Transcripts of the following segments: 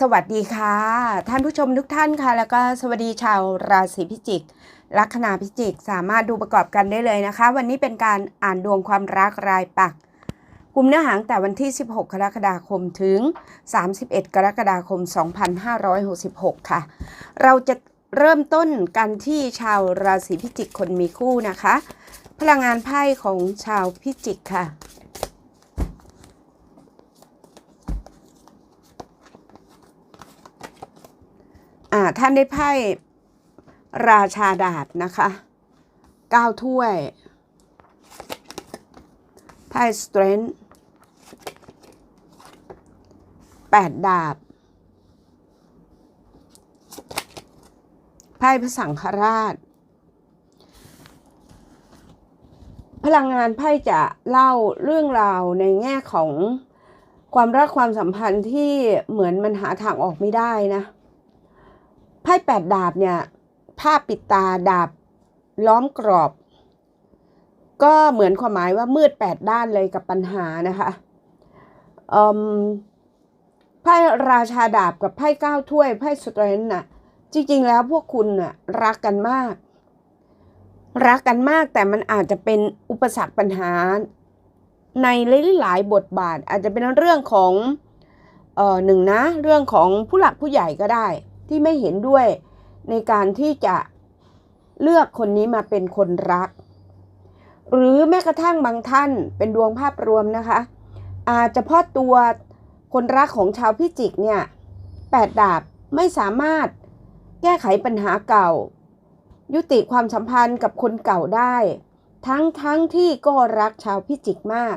สวัสดีค่ะ ท่านผู้ชมทุกท่านค่ะ แล้วก็สวัสดีชาวราศีพิจิก ลัคนาพิจิกสามารถดูประกอบกันได้เลยนะคะ วันนี้เป็นการอ่านดวงความรักรายปักกลุ่มเนื้อหางแต่วันที่ 16 กรกฎาคมถึง 31 กรกฎาคม 2566 ค่ะ เราจะเริ่มต้นกันที่ชาวราศีพิจิกคนมีคู่นะคะ พลังงานไพ่ของชาวพิจิกค่ะ ท่านได้ไพ่ราชาดาบนะคะเก้าถ้วยไพ่สเตรน g ์แปดดาบไพ่พระสังฆราช พลังงานไพ่จะเล่าเรื่องราวในแง่ของความรักความสัมพันธ์ที่เหมือนมันหาทางออกไม่ได้นะ ไพ่แปดดาบเนี่ยภาพปิดตาดาบล้อมกรอบ ก็เหมือนความหมายว่ามืดแปดด้านเลยกับปัญหานะคะไพ่ราชาดาบกับไพ่เก้าถ้วยไพ่สเตรนน่ะ จริงๆแล้วพวกคุณน่ะรักกันมาก รักกันมากแต่มันอาจจะเป็นอุปสรรคปัญหา ในหลายๆบทบาทอาจจะเป็นเรื่องของเออหนึ่งนะ เรื่องของผู้หลักผู้ใหญ่ก็ได้ ที่ไม่เห็นด้วยในการที่จะเลือกคนนี้มาเป็นคนรัก หรือแม้กระทั่งบางท่านเป็นดวงภาพรวมนะคะ อาจจะเพราะตัวคนรักของชาวพิจิกเนี่ยแปดดาบไม่สามารถแก้ไขปัญหาเก่า ยุติความสัมพันธ์กับคนเก่าได้ ทั้งทั้งที่ก็รักชาวพิจิกมาก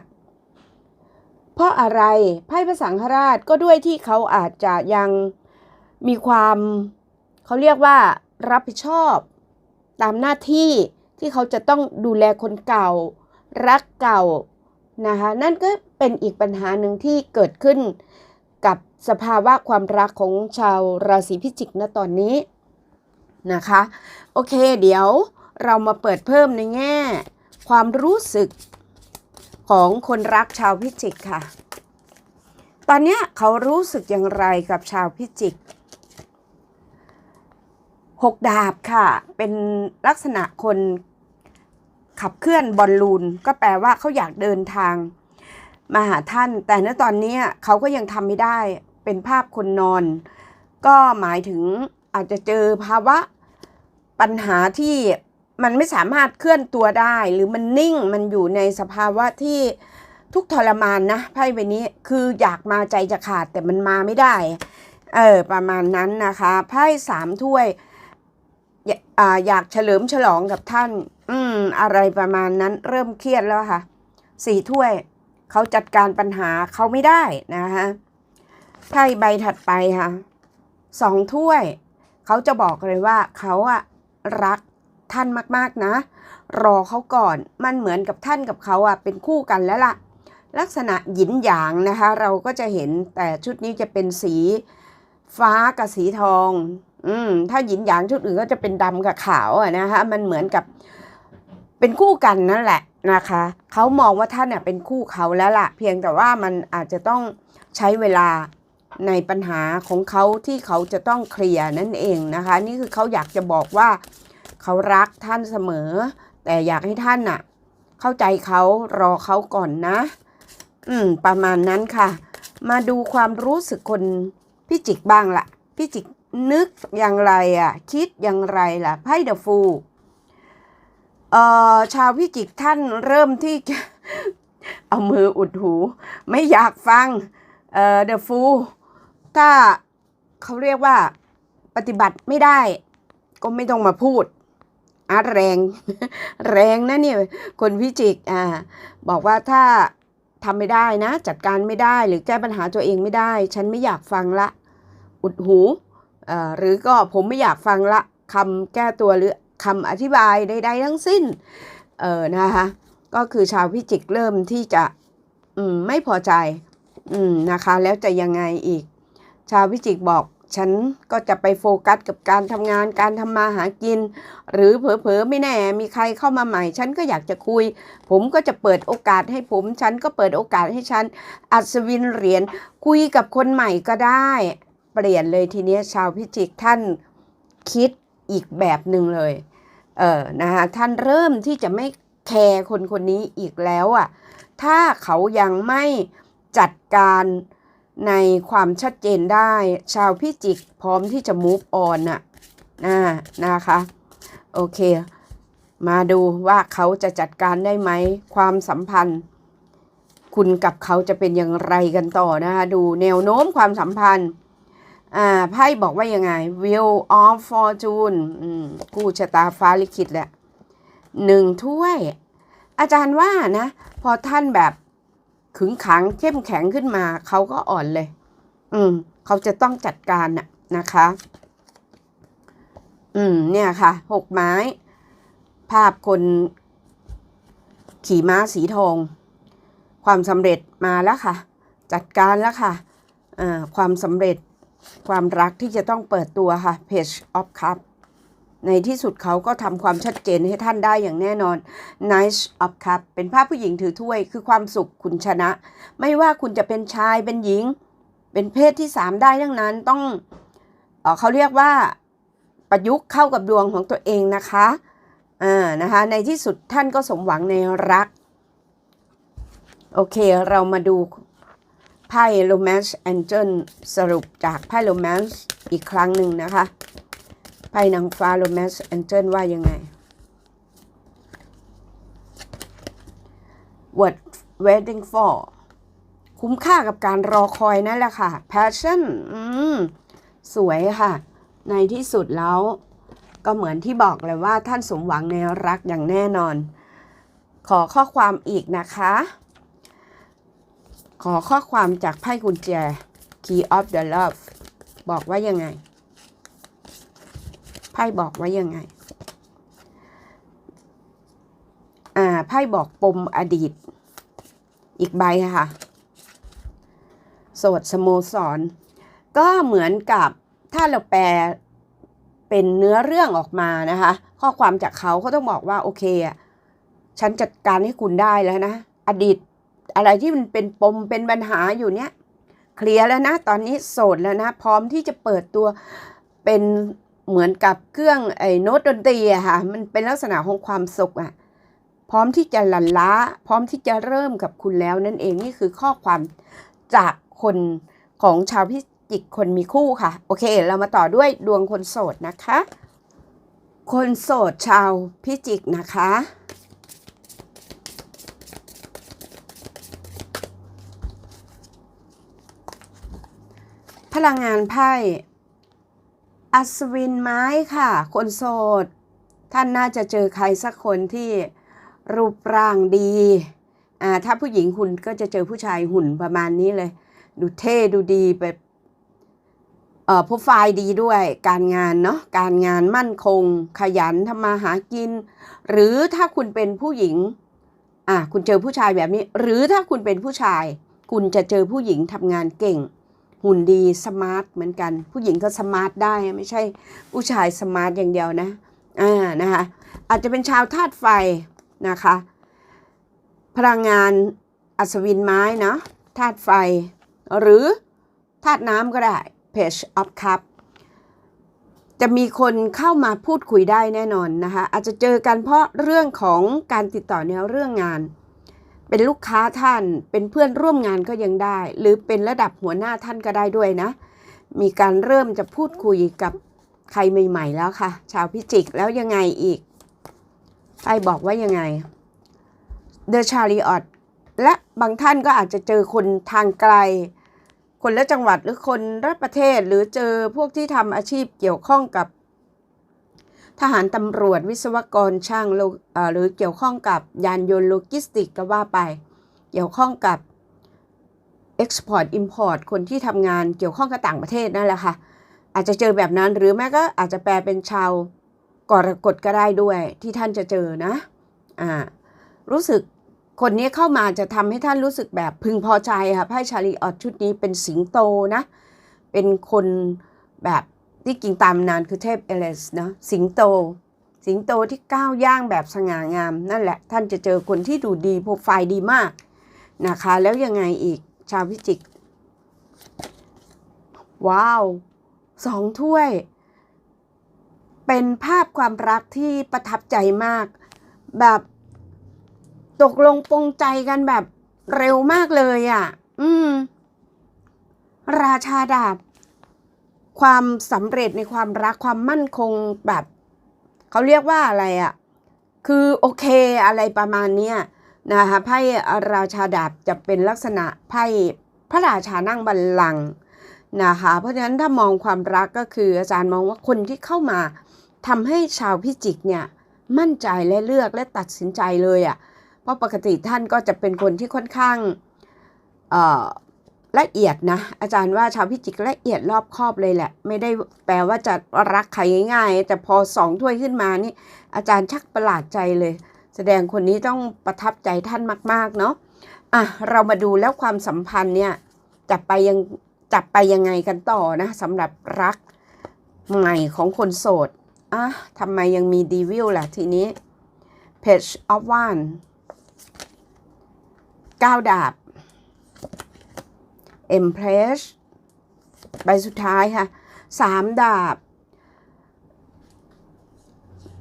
เพราะอะไรไพ่พระสังฆราชก็ด้วยที่เขาอาจจะยัง มีความเขาเรียกว่ารับผิดชอบตามหน้าที่ที่เขาจะต้องดูแลคนเก่า รักเก่านะคะนั่นก็เป็นอีกปัญหาหนึ่งที่เกิดขึ้นกับสภาวะความรักของชาวราศีพิจิกณตอนนี้นะคะ โอเคเดี๋ยวเรามาเปิดเพิ่มในแง่ ความรู้สึกของคนรักชาวพิจิกค่ะ ตอนนี้เขารู้สึกอย่างไรกับชาวพิจิก หกดาบค่ะ เป็นลักษณะคนขับเคลื่อนบอลลูน ก็แปลว่าเขาอยากเดินทาง มาหาท่าน แต่ณตอนนี้เขาก็ยังทำไม่ได้ เป็นภาพคนนอน ก็หมายถึงอาจจะเจอภาวะปัญหาที่มันไม่สามารถเคลื่อนตัวได้ หรือมันนิ่งมันอยู่ในสภาวะที่ทุกทรมานนะไพ่ใบนี้คืออยากมาใจจะขาดแต่มันมาไม่ได้ เออประมาณนั้นนะคะไพ่สามถ้วย อยากเฉลิมฉลองกับท่าน อืม อะไรประมาณนั้นเริ่มเครียดแล้วค่ะ สี่ถ้วย เขาจัดการปัญหาเขาไม่ได้นะคะไพ่ใบถัดไปค่ะ สองถ้วย เขาจะบอกเลยว่าเขาอะรักท่านมากๆนะ รอเขาก่อน มันเหมือนกับท่านกับเขาอะเป็นคู่กันแล้วล่ะ ลักษณะหยินหยางนะคะ เราก็จะเห็นแต่ชุดนี้จะเป็นสีฟ้ากับสีทอง อืมถ้าหยินหยางชุดอื่นก็จะเป็นดำกับขาวอะนะคะ มันเหมือนกับเป็นคู่กันนั่นแหละนะคะเขามองว่าท่านเนี่ยเป็นคู่เขาแล้วล่ะ เพียงแต่ว่ามันอาจจะต้องใช้เวลาในปัญหาของเขาที่เขาจะต้องเคลียร์นั่นเองนะคะ นี่คือเขาอยากจะบอกว่าเขารักท่านเสมอ แต่อยากให้ท่านน่ะ เข้าใจเขารอเขาก่อนนะ อืม ประมาณนั้นค่ะ มาดูความรู้สึกคนพิจิกบ้างละพิจิก นึกอย่างไรอะ คิดอย่างไรล่ะไพ่เดอะฟูเอ่อชาวพิจิกท่านเริ่มที่จะเอามืออุดหู ไม่อยากฟังเอ่อเดอะฟูถ้าเขาเรียกว่าปฏิบัติไม่ได้ ก็ไม่ต้องมาพูดอาแรง แรงนะเนี่ยคนพิจิกอ่าบอกว่าถ้าทำไม่ได้นะ จัดการไม่ได้หรือแก้ปัญหาตัวเองไม่ได้ ฉันไม่อยากฟังละ อุดหู หรือก็ผมไม่อยากฟังละคำแก้ตัวหรือคำอธิบายใดๆทั้งสิ้นเออนะคะก็คือชาวพิจิกเริ่มที่จะอืมไม่พอใจอืมนะคะแล้วจะยังไงอีก ชาวพิจิกบอกฉันก็จะไปโฟกัสกับการทำงานการทำมาหากิน หรือเผลอๆไม่แน่ มีใครเข้ามาใหม่ ฉันก็อยากจะคุย ผมก็จะเปิดโอกาสให้ผม ฉันก็เปิดโอกาสให้ฉัน อัศวินเหรียญคุยกับคนใหม่ก็ได้ เปลี่ยนเลยทีนี้ชาวพิจิกท่านคิดอีกแบบหนึ่งเลยเออนะคะท่านเริ่มที่จะไม่แคร์คนคนนี้อีกแล้วอะ่ะถ้าเขายังไม่จัดการในความชัดเจนได้ ชาวพิจิกพร้อมที่จะ move on น่ะนะนะคะ โอเค มาดูว่าเขาจะจัดการได้ไหม ความสัมพันธ์ คุณกับเขาจะเป็นอย่างไรกันต่อนะคะ ดูแนวโน้มความสัมพันธ์ อ่าไพ่บอกว่ายังไง Wheel of Fortune อืมกู้ชะตาฟ้าลิขิตแหละหนึ่งถ้วย อาจารย์ว่านะ พอท่านแบบขึงขังเข้มแข็งขึ้นมา เขาก็อ่อนเลย อืม เขาจะต้องจัดการน่ะนะคะ อืม เนี่ยค่ะ หกไม้ ภาพคนขี่ม้าสีทอง ความสำเร็จมาแล้วค่ะ จัดการแล้วค่ะ อ่า ความสำเร็จ ความรักที่จะต้องเปิดตัวค่ะ Page of Cup ในที่สุดเขาก็ทำความชัดเจนให้ท่านได้อย่างแน่นอน Nice of Cup เป็นภาพผู้หญิงถือถ้วย คือความสุขคุณชนะ ไม่ว่าคุณจะเป็นชายเป็นหญิง เป็นเพศที่สามได้ทั้งนั้นต้องเอ่อเขาเรียกว่าประยุกต์เข้ากับดวงของตัวเองนะคะอ่านะคะในที่สุดท่านก็สมหวังในรัก โอเคเรามาดู ไพ่ Romance Angel สรุปจากไพ่ Romance อีกครั้งหนึ่งนะคะ ไพ่นางฟ้า Romance Angel ว่ายังไง What waiting for คุ้มค่ากับการรอคอยนั่นแหละค่ะ passion อืมสวยค่ะ ในที่สุดแล้วก็เหมือนที่บอกเลยว่าท่านสมหวังในรักอย่างแน่นอน ขอข้อความอีกนะคะ ขอข้อความจากไพ่กุญแจ Key of the Love บอกว่ายังไง ไพ่บอกว่ายังไง อ่า ไพ่บอกปมอดีต อีกใบค่ะ โสดสโมสร ก็เหมือนกับถ้าเราแปลเป็นเนื้อเรื่องออกมานะคะ ข้อความจากเขาเขาต้องบอกว่า โอเคอะฉันจัดการให้คุณได้แล้วนะ อดีต อะไรที่มันเป็นปมเป็นปัญหาอยู่เนี้ยเคลียร์แล้วนะ ตอนนี้โสดแล้วนะ พร้อมที่จะเปิดตัวเป็นเหมือนกับเครื่องไอ้โน้ตดนตรีอะค่ะ มันเป็นลักษณะของความสุขอะพร้อมที่จะหลั่นล้า พร้อมที่จะเริ่มกับคุณแล้วนั่นเองนี่คือข้อความจากคนของชาวพิจิกคนมีคู่ค่ะ โอเค เรามาต่อด้วยดวงคนโสดนะคะ คนโสดชาวพิจิกนะคะ พลังงานไพ่ อัศวินไม้ค่ะ คนโสด ท่านน่าจะเจอใครสักคนที่รูปร่างดี อ่า ถ้าผู้หญิงหุ่นก็จะเจอผู้ชายหุ่นประมาณนี้เลย ดูเท่ดูดีแบบเอ่อโปรไฟล์ดีด้วย การงานเนาะ การงานมั่นคง ขยันทำมาหากิน หรือถ้าคุณเป็นผู้หญิง อะคุณเจอผู้ชายแบบนี้ หรือถ้าคุณเป็นผู้ชาย คุณจะเจอผู้หญิงทำงานเก่ง หุ่นดีสมาร์ทเหมือนกัน ผู้หญิงก็สมาร์ทได้ไม่ใช่ผู้ชายสมาร์ทอย่างเดียวนะอ่านะคะอาจจะเป็นชาวธาตุไฟนะคะ พลังงานอัศวินไม้เนาะธาตุไฟ หรือธาตุน้ำก็ได้ Page of Cup จะมีคนเข้ามาพูดคุยได้แน่นอนนะคะ อาจจะเจอกันเพราะเรื่องของการติดต่อในเรื่องงาน เป็นลูกค้าท่าน เป็นเพื่อนร่วมงานก็ยังได้ หรือเป็นระดับหัวหน้าท่านก็ได้ด้วยนะ มีการเริ่มจะพูดคุยกับใครใหม่ ๆ แล้วค่ะ ชาวพิจิกแล้วยังไงอีกไพ่บอกว่ายังไง The Chariot และบางท่านก็อาจจะเจอคนทางไกล คนละจังหวัดหรือคนระประเทศหรือเจอพวกที่ทำอาชีพเกี่ยวข้องกับ ทหารตำรวจวิศวกรช่างเอ่อหรือเกี่ยวข้องกับยานยนต์โลจิสติกก็ว่าไป เกี่ยวข้องกับ Export Import คนที่ทำงานเกี่ยวข้องกับต่างประเทศนั่นแหละค่ะ อาจจะเจอแบบนั้นหรือแม้ก็อาจจะแปลเป็นชาวกรกฎก็ได้ด้วยที่ท่านจะเจอนะอ่ารู้สึกคนนี้เข้ามาจะทำให้ท่านรู้สึกแบบพึงพอใจค่ะไพ่ชาลีออดชุดนี้เป็นสิงโตนะ เป็นคนแบบ ที่กิ่งตามนานคือเทพเอเลสนะสิงโต สิงโตที่ก้าวย่างแบบสง่างาม นั่นแหละท่านจะเจอคนที่ดูดีโปรไฟล์ดีมากนะคะ แล้วยังไงอีกชาวพิจิก ว้าวสองถ้วย เป็นภาพความรักที่ประทับใจมาก แบบตกลงปรงใจกันแบบเร็วมากเลยอะ่ะ อืม ราชาดาบ ความสำเร็จในความรักความมั่นคงแบบเขาเรียกว่าอะไรอะ่ะคือโอเคอะไรประมาณเนี้ยนะคะไพ่ราชาดาบจะเป็นลักษณะไพ่พระราชานั่งบัลลังก์นะคะเพราะฉะนั้นถ้ามองความรักก็คืออาจารย์มองว่าคนที่เข้ามาทำให้ชาวพิจิกเนี่ยมั่นใจและเลือกและตัดสินใจเลยอะ่ะเพราะปกติท่านก็จะเป็นคนที่ค่อนข้างเอ่อ ละเอียดนะ อาจารย์ว่าชาวพิจิกละเอียดรอบคอบเลยแหละ ไม่ได้แปลว่าจะรักใครง่ายๆ แต่พอสองถ้วยขึ้นมานี่ อาจารย์ชักประหลาดใจเลย แสดงคนนี้ต้องประทับใจท่านมากๆเนาะอะเรามาดูแล้วความสัมพันธ์เนี่ยจะไปยังจะไปยังไงกันต่อนะสำหรับรักใหม่ของคนโสดอะทำไมยังมีดีวิลล่ะทีนี้ Page of One ก้าวดาบ Empress ใบสุดท้ายค่ะสามดาบ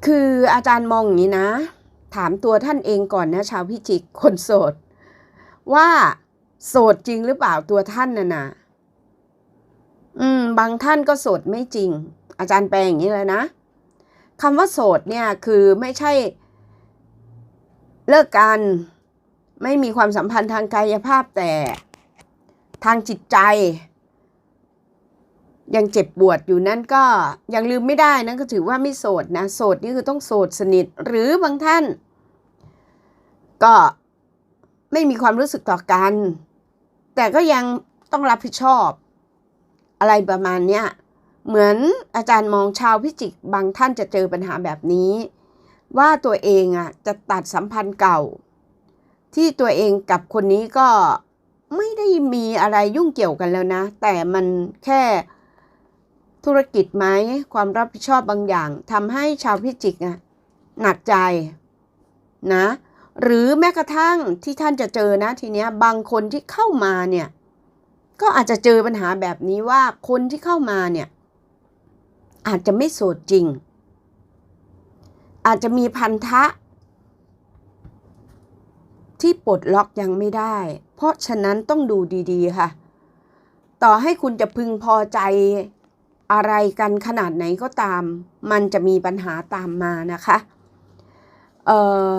คืออาจารย์มองอย่างนี้นะ ถามตัวท่านเองก่อนนะ ชาวพิจิกคนโสด ว่าโสดจริงหรือเปล่าตัวท่านน่ะนะอืม บางท่านก็โสดไม่จริง อาจารย์แปลอย่างนี้เลยนะคำว่าโสดเนี่ยคือไม่ใช่เลิกกัน ไม่มีความสัมพันธ์ทางกายภาพแต่ ทางจิตใจ ยังเจ็บปวดอยู่นั่นก็ยังลืมไม่ได้นั่นก็ถือว่าไม่โสดนะโสดนี่คือต้องโสดสนิทหรือบางท่าน ก็ไม่มีความรู้สึกต่อกัน แต่ก็ยังต้องรับผิดชอบ อะไรประมาณเนี้ยเหมือนอาจารย์มองชาวพิจิกบางท่านจะเจอปัญหาแบบนี้ ว่าตัวเองอะจะตัดสัมพันธ์เก่า ที่ตัวเองกับคนนี้ก็ ไม่ได้มีอะไรยุ่งเกี่ยวกันแล้วนะ แต่มันแค่ธุรกิจไหมความรับผิดชอบบางอย่างทำให้ชาวพิจิกอะหนักใจนะ หรือแม้กระทั่งที่ท่านจะเจอนะทีเนี้ยบางคนที่เข้ามาเนี่ยก็อาจจะเจอปัญหาแบบนี้ว่าคนที่เข้ามาเนี่ยอาจจะไม่โสดจริง อาจจะมีพันธะ ที่ปลดล็อกยังไม่ได้ เพราะฉะนั้นต้องดูดีๆค่ะ ต่อให้คุณจะพึงพอใจอะไรกันขนาดไหนก็ตาม มันจะมีปัญหาตามมานะคะเอ่อ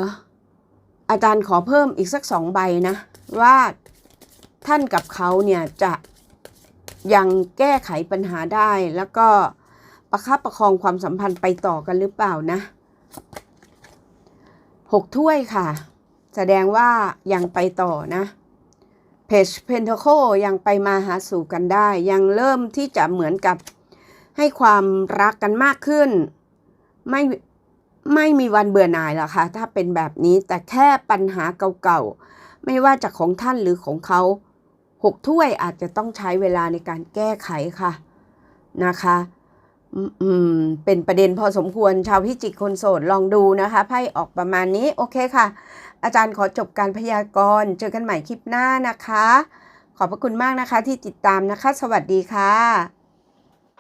อาจารย์ขอเพิ่มอีกสักสองใบนะ ว่าท่านกับเขาเนี่ยจะยังแก้ไขปัญหาได้แล้วก็ประคับประคองความสัมพันธ์ไปต่อกันหรือเปล่านะหกถ้วยค่ะ แสดงว่ายังไปต่อนะเพจเพนทโคยังไปมาหาสู่กันได้ ยังเริ่มที่จะเหมือนกับให้ความรักกันมากขึ้น ไม่ไม่มีวันเบื่อหน่ายหรอกค่ะ ถ้าเป็นแบบนี้แต่แค่ปัญหาเก่าๆ ไม่ว่าจากของท่านหรือของเขาหกถ้วยอาจจะต้องใช้เวลาในการแก้ไขค่ะนะคะอืมเป็นประเด็นพอสมควรชาวพิจิกคนโสดลองดูนะคะไพ่ออกประมาณนี้โอเคค่ะ อาจารย์ขอจบการพยากรณ์ เจอกันใหม่คลิปหน้านะคะ ขอบพระคุณมากนะคะที่ติดตามนะคะ สวัสดีค่ะ